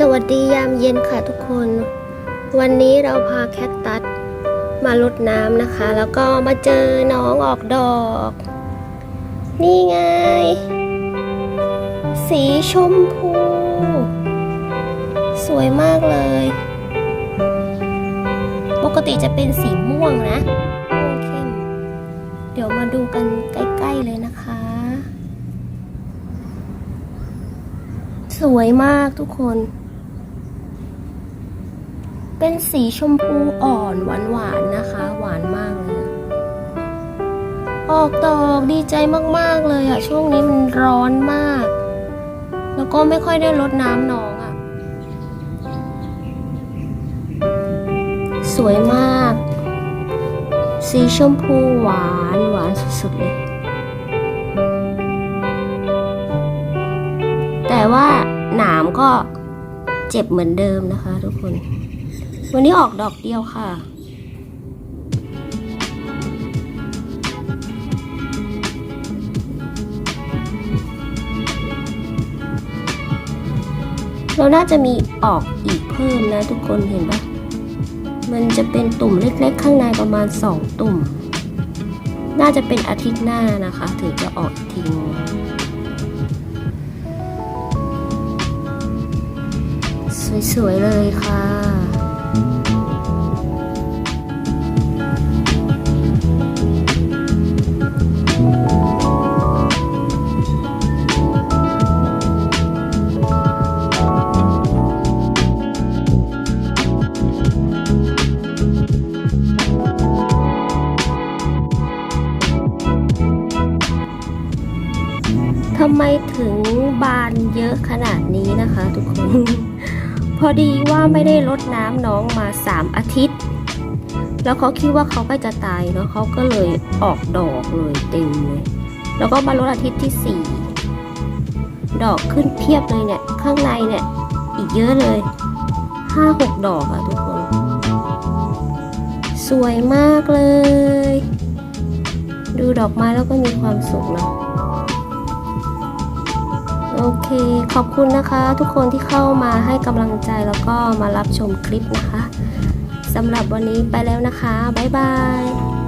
สวัสดียามเย็นค่ะทุกคน วันนี้เราพาแคทตัสมารดน้ำนะคะ แล้วก็มาเจอน้องออกดอก นี่ไง สีชมพู สวยมากเลย ปกติจะเป็นสีม่วงนะม่วงเข้มเดี๋ยวมาดูกันใกล้ๆเลยนะคะ สวยมากทุกคน เป็นสีชมพูอ่อนหวานๆนะคะ หวานมากเลยอออกดอกดีใจมากๆเลยอะช่วงนี้มันร้อนมาก แล้วก็ไม่ค่อยได้รดน้ำน้องอะสวยมาก สีชมพูหวานหวานสุดๆเลย แต่ว่าหนามก็เจ็บเหมือนเดิมนะคะทุกคน วันนี้ออกดอกเดียวค่ะ เราน่าจะมีออกอีกเพิ่มนะทุกคนเห็นปะมันจะเป็นตุ่มเล็กๆ ข้างในประมาณสองตุ่ม น่าจะเป็นอาทิตย์หน้านะคะ ถึงจะออกทีนึงสวยๆเลยค่ะ ทำไมถึงบานเยอะขนาดนี้นะคะทุกคน พอดีว่าไม่ได้รดน้ำน้องมา 3 อาทิตย์ แล้วเขาคิดว่าเขาใกล้จะตายเนาะเขาก็เลยออกดอกเลยเต็มเลย แล้วก็มารดอาทิตย์ที่ 4 ดอกขึ้นเพียบเลยเนี่ย ข้างในเนี่ย อีกเยอะเลย5-6ดอกอะทุกคน สวยมากเลย ดูดอกไม้แล้วก็มีความสุขเนาะ โอเค ขอบคุณนะคะ ทุกคนที่เข้ามาให้กำลังใจแล้วก็มารับชมคลิปนะคะสำหรับวันนี้ไปแล้วนะคะ บ๊ายบาย